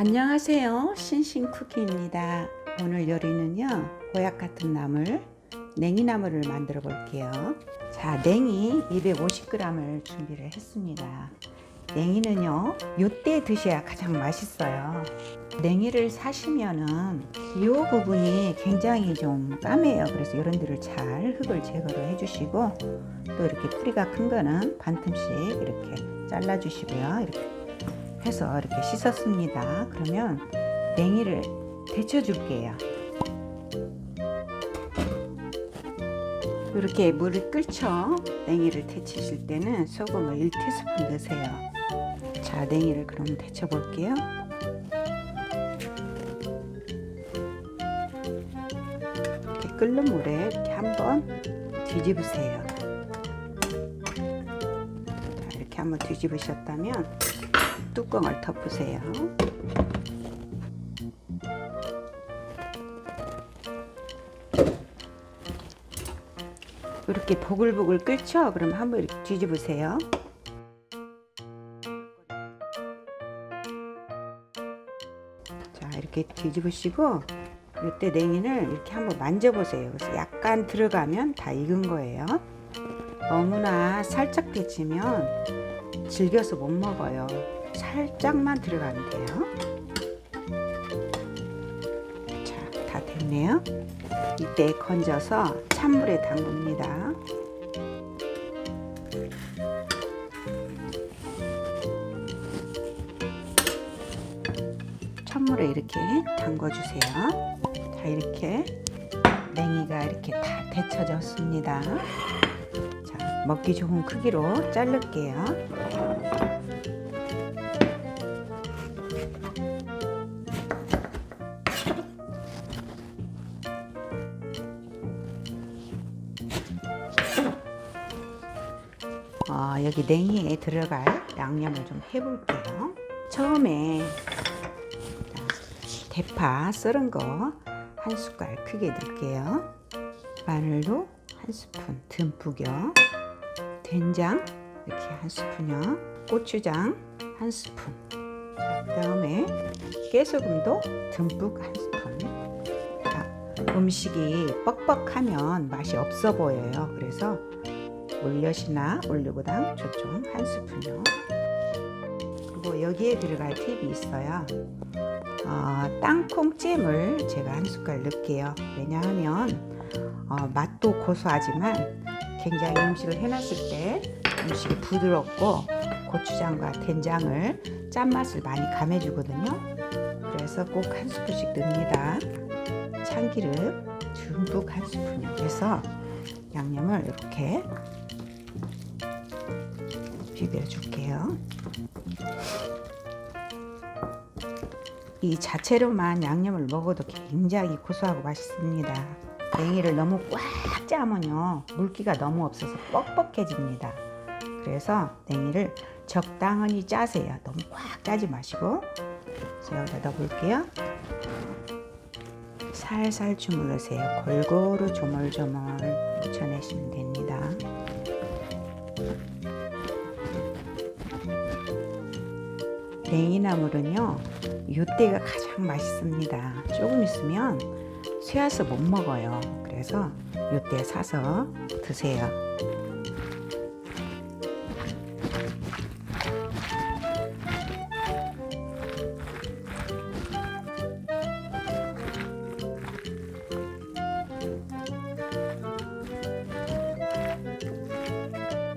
안녕하세요. 신신쿠키입니다. 오늘 요리는요, 보약 같은 나물, 냉이나물을 만들어 볼게요. 자, 냉이 250g을 준비를 했습니다. 냉이는요, 요때 드셔야 가장 맛있어요. 냉이를 사시면은 이 부분이 굉장히 좀 까매요. 그래서 이런 데를 잘 흙을 제거를 해주시고 또 이렇게 뿌리가 큰 거는 반틈씩 이렇게 잘라주시고요. 이렇게 해서 이렇게 씻었습니다. 그러면 냉이를 데쳐 줄게요. 이렇게 물을 끓여 냉이를 데치실 때는 소금을 1티스푼 넣으세요. 자, 냉이를 그럼 데쳐 볼게요. 이렇게 끓는 물에 이렇게 한번 뒤집으세요. 자, 이렇게 한번 뒤집으셨다면 뚜껑을 덮으세요. 이렇게 보글보글 끓죠? 그럼 한번 이렇게 뒤집으세요. 자, 이렇게 뒤집으시고 이때 냉이를 이렇게 한번 만져보세요. 그래서 약간 들어가면 다 익은 거예요. 너무나 살짝 데치면 질겨서 못 먹어요. 살짝만 들어가면 돼요. 자, 다 됐네요. 이때 건져서 찬물에 담굽니다. 찬물에 이렇게 담궈주세요. 자, 이렇게 냉이가 이렇게 다 데쳐졌습니다. 자, 먹기 좋은 크기로 자를게요. 어, 여기 냉이에 들어갈 양념을 좀 해볼게요. 처음에 대파 썰은 거 한 숟갈 크게 넣을게요. 마늘도 한 스푼 듬뿍요. 된장 이렇게 한 스푼요. 고추장 한 스푼. 그 다음에 깨소금도 듬뿍 한 스푼. 자, 음식이 뻑뻑하면 맛이 없어 보여요. 그래서 물엿이나 올리고당 조금 한 스푼요. 그리고 여기에 들어갈 팁이 있어요. 어, 땅콩잼을 제가 한 숟갈 넣을게요. 왜냐하면 어, 맛도 고소하지만 굉장히 음식을 해놨을 때 음식이 부드럽고 고추장과 된장을 짠맛을 많이 감해주거든요. 그래서 꼭 한 스푼씩 넣습니다. 참기름 듬뿍 한 스푼 해서 양념을 이렇게 비벼 줄게요. 이 자체로만 양념을 먹어도 굉장히 고소하고 맛있습니다. 냉이를 너무 꽉 짜면요 물기가 너무 없어서 뻑뻑해집니다. 그래서 냉이를 적당히 짜세요. 너무 꽉 짜지 마시고 여기다 넣어볼게요. 살살 주물르세요. 골고루 조물조물 묻혀내시면 됩니다. 냉이나물은요, 이때가 가장 맛있습니다. 조금 있으면 쇠어서 못 먹어요. 그래서 이때 사서 드세요.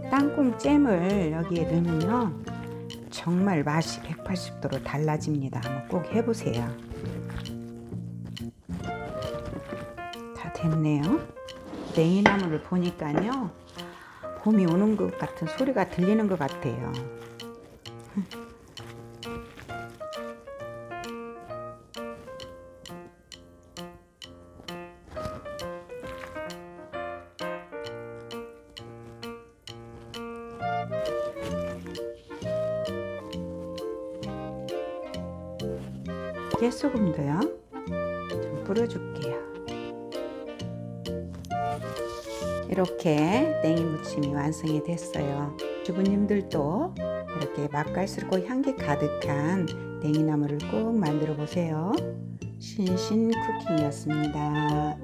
땅콩 잼을 여기에 넣으면요. 정말 맛이 180도로 달라집니다. 꼭 해보세요. 다 됐네요. 냉이나물을 보니까요. 봄이 오는 것 같은 소리가 들리는 것 같아요. 깨소금도요. 좀 뿌려줄게요. 이렇게 냉이 무침이 완성이 됐어요. 주부님들도 이렇게 맛깔스럽고 향기 가득한 냉이나물을 꼭 만들어 보세요. 신신 쿠킹이었습니다.